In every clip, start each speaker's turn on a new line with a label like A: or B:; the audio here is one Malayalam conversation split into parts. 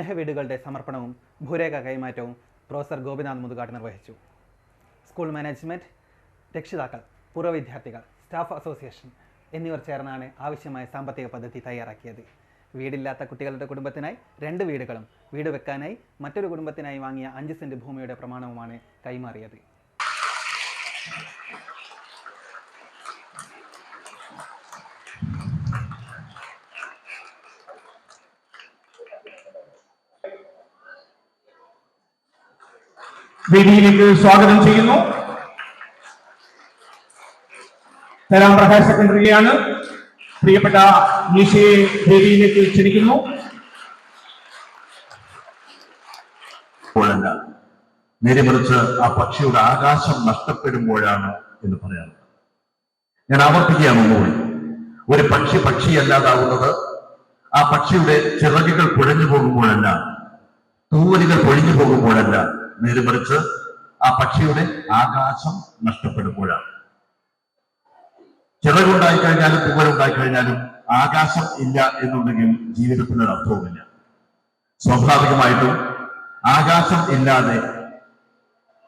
A: ഗൃഹവീടുകളുടെ സമർപ്പണവും ഭൂരേഖ കൈമാറ്റവും പ്രൊഫസർ ഗോപിനാഥ് മുതുകാട് നിർവഹിച്ചു. സ്കൂൾ മാനേജ്മെന്റ് രക്ഷിതാക്കൾ പൂർവ വിദ്യാർത്ഥികൾ സ്റ്റാഫ് അസോസിയേഷൻ എന്നിവർ ചേർന്നാണ് ആവശ്യമായ സാമ്പത്തിക പദ്ധതി തയ്യാറാക്കിയത്. വീടില്ലാത്ത കുട്ടികളുടെ കുടുംബത്തിനായി രണ്ട് വീടുകളും വീട് വെക്കാനായി മറ്റൊരു കുടുംബത്തിനായി വാങ്ങിയ അഞ്ച് സെന്റ് ഭൂമിയുടെ പ്രമാണവുമാണ് കൈമാറിയത്.
B: വേദിയിലേക്ക് സ്വാഗതം ചെയ്യുന്നു. തരാം ഹയർ സെക്രട്ടറിയാണ്. പ്രിയപ്പെട്ട നിഷയെ വേദിയിലേക്ക് ക്ഷണിക്കുന്നു.
C: നേരെ മറിച്ച് ആ പക്ഷിയുടെ ആകാശം നഷ്ടപ്പെടുമ്പോഴാണ് എന്ന് പറയാറുണ്ട്. ഞാൻ ആവർത്തിക്കുകയാണ് ഒന്നുകൂടി. ഒരു പക്ഷി പക്ഷിയല്ലാതാവുന്നത് ആ പക്ഷിയുടെ ചിറകുകൾ കുഴഞ്ഞു പോകുമ്പോഴല്ല തൂവലുകൾ പൊഴിഞ്ഞു പോകുമ്പോഴല്ല നേരെ മറിച്ച് ആ പക്ഷിയുടെ ആകാശം നഷ്ടപ്പെടുമ്പോഴാണ്. ചിറകുണ്ടായി കഴിഞ്ഞാലും തൂവലുണ്ടായി കഴിഞ്ഞാലും ആകാശം ഇല്ല എന്നുണ്ടെങ്കിൽ ജീവിതത്തിന് ഒരു അർത്ഥവുമില്ല. സ്വാഭാവികമായിട്ടും ആകാശം ഇല്ലാതെ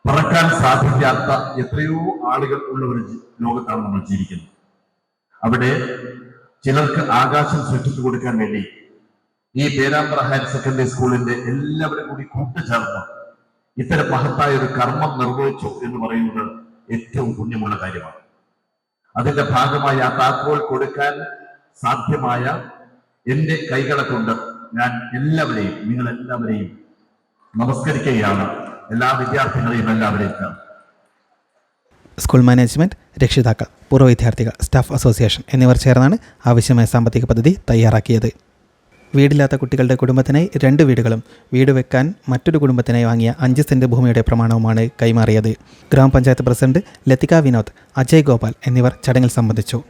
C: പറക്കാൻ സാധിക്കാത്ത എത്രയോ ആളുകൾ ഉള്ള ഒരു ലോകത്താണ് നമ്മൾ ജീവിക്കുന്നത്. അവിടെ ചിലർക്ക് ആകാശം സൃഷ്ടിച്ചു കൊടുക്കാൻ വേണ്ടി ഈ പേരാമ്പ്ര ഹയർ സെക്കൻഡറി സ്കൂളിന്റെ എല്ലാവരും കൂടി കൂട്ടുചേർന്ന് ഇത്തരം മഹത്തായ ഒരു കർമ്മം നിർവഹിച്ചു എന്ന് പറയുന്നത് ഏറ്റവും പുണ്യമുള്ള കാര്യമാണ്. അതിന്റെ ഭാഗമായി ആ താക്കോൽ കൊടുക്കാൻ സാധ്യമായ എന്റെ കൈകളെ കൊണ്ട് ഞാൻ എല്ലാവരെയും നിങ്ങൾ എല്ലാവരെയും നമസ്കരിക്കുകയാണ്. എല്ലാ വിദ്യാർത്ഥികളെയും എല്ലാവരെയും.
A: സ്കൂൾ മാനേജ്മെന്റ് രക്ഷിതാക്കൾ പൂർവ വിദ്യാർത്ഥികൾ സ്റ്റാഫ് അസോസിയേഷൻ എന്നിവർ ചേർന്നാണ് ആവശ്യമായ സാമ്പത്തിക പദ്ധതി തയ്യാറാക്കിയത്. വീടില്ലാത്ത കുട്ടികളുടെ കുടുംബത്തിനായി രണ്ട് വീടുകളും വീട് വെക്കാൻ മറ്റൊരു കുടുംബത്തിനായി വാങ്ങിയ അഞ്ച് സെന്റ് ഭൂമിയുടെ പ്രമാണവുമാണ് കൈമാറിയത്. ഗ്രാമപഞ്ചായത്ത് പ്രസിഡന്റ് ലതിക വിനോദ് അജയ് ഗോപാൽ എന്നിവർ ചടങ്ങിൽ സംബന്ധിച്ചു.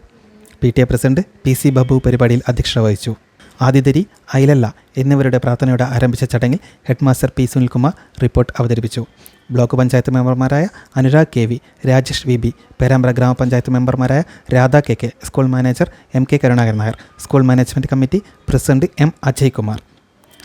A: P T A president P C Babu പരിപാടിയിൽ അധ്യക്ഷത വഹിച്ചു. ആദിതരി ഐലല്ല എന്നിവരുടെ പ്രാർത്ഥനയോടെ ആരംഭിച്ച ചടങ്ങിൽ ഹെഡ്മാസ്റ്റർ പി സുനിൽകുമാർ റിപ്പോർട്ട് അവതരിപ്പിച്ചു. ബ്ലോക്ക് പഞ്ചായത്ത് മെമ്പർമാരായ Anurag K V Rajesh V B Perambra ഗ്രാമപഞ്ചായത്ത് മെമ്പർമാരായ Radha K K school manager M K Karunakaran Nair school management committee president M Ajay Kumar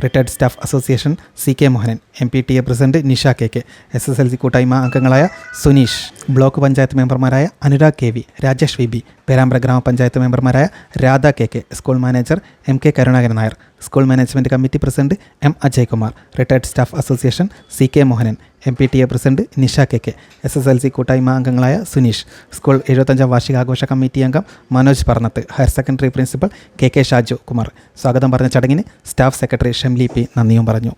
A: retired staff association C K Mohanan M P T A president Nisha K K S S L C കൂട്ടായ്മ അംഗങ്ങളായ സുനീഷ് ബ്ലോക്ക് പഞ്ചായത്ത് മെമ്പർമാരായ Anurag K V Rajesh V B Perambra ഗ്രാമപഞ്ചായത്ത് മെമ്പർമാരായ Radha K K school manager M K Karunakaran Nair school management committee president M Ajay Kumar retired staff association C K Mohanan M P T A president Nisha K K. S S L C കൂട്ടായ്മ അംഗങ്ങളായ സുനീഷ്. സ്കൂൾ എഴുപത്തഞ്ചാം വാർഷികാഘോഷ കമ്മിറ്റി അംഗം Manoj Parannath higher secondary principal K K Shaju Kumar. സ്വാഗതം പറഞ്ഞ ചടങ്ങിന് സ്റ്റാഫ് സെക്രട്ടറി ഷംലി പി നന്ദിയും പറഞ്ഞു.